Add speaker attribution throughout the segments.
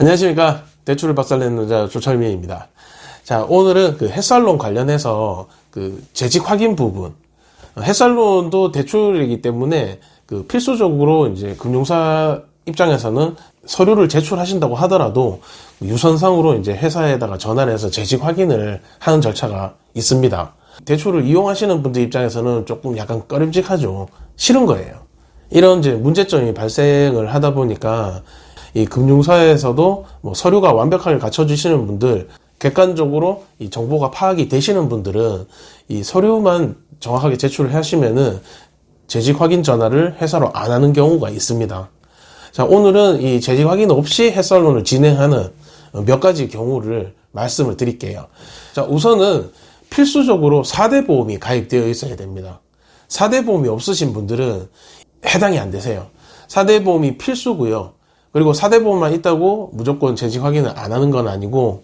Speaker 1: 안녕하십니까 대출을 박살내는 자 조철민입니다. 자 오늘은 그 햇살론 관련해서 그 재직 확인 부분 햇살론도 대출이기 때문에 그 필수적으로 이제 금융사 입장에서는 서류를 제출하신다고 하더라도 유선상으로 이제 회사에다가 전화를 해서 재직 확인을 하는 절차가 있습니다. 대출을 이용하시는 분들 입장에서는 조금 약간 꺼림직하죠. 싫은 거예요. 이런 이제 문제점이 발생을 하다 보니까 이 금융사에서도 뭐 서류가 완벽하게 갖춰주시는 분들, 객관적으로 이 정보가 파악이 되시는 분들은 이 서류만 정확하게 제출을 하시면은 재직 확인 전화를 회사로 안 하는 경우가 있습니다. 자, 오늘은 이 재직 확인 없이 해설론을 진행하는 몇 가지 경우를 말씀을 드릴게요. 자, 우선은 필수적으로 4대 보험이 가입되어 있어야 됩니다. 4대 보험이 없으신 분들은 해당이 안 되세요. 4대 보험이 필수고요. 그리고 4대 보험만 있다고 무조건 재직 확인을 안 하는 건 아니고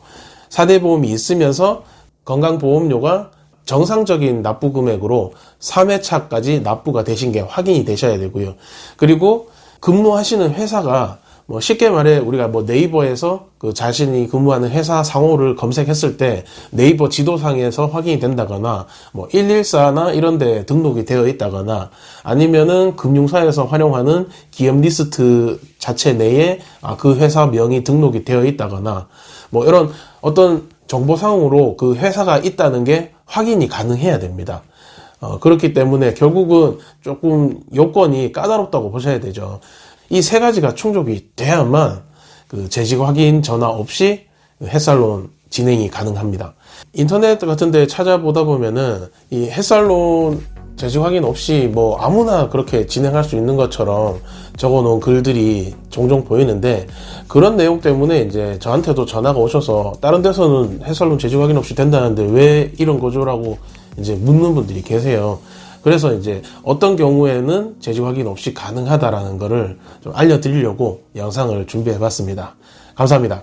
Speaker 1: 4대 보험이 있으면서 건강보험료가 정상적인 납부 금액으로 3회차까지 납부가 되신 게 확인이 되셔야 되고요. 그리고 근무하시는 회사가 뭐 쉽게 말해 우리가 뭐 네이버에서 그 자신이 근무하는 회사 상호를 검색했을 때 네이버 지도상에서 확인이 된다거나 뭐 114나 이런 데 등록이 되어 있다거나 아니면은 금융사에서 활용하는 기업 리스트 자체 내에 아, 그 회사 명이 등록이 되어 있다거나 뭐 이런 어떤 정보상으로 그 회사가 있다는 게 확인이 가능해야 됩니다. 어, 그렇기 때문에 결국은 조금 요건이 까다롭다고 보셔야 되죠. 이 세 가지가 충족이 돼야만 그 재직 확인 전화 없이 그 햇살론 진행이 가능합니다. 인터넷 같은 데 찾아보다 보면은 이 햇살론 재직 확인 없이 뭐 아무나 그렇게 진행할 수 있는 것처럼 적어 놓은 글들이 종종 보이는데 그런 내용 때문에 이제 저한테도 전화가 오셔서 다른 데서는 햇살론 재직 확인 없이 된다는데 왜 이런 거죠라고 이제 묻는 분들이 계세요. 그래서 이제 어떤 경우에는 재직 확인 없이 가능하다라는 거를 좀 알려드리려고 영상을 준비해 봤습니다. 감사합니다.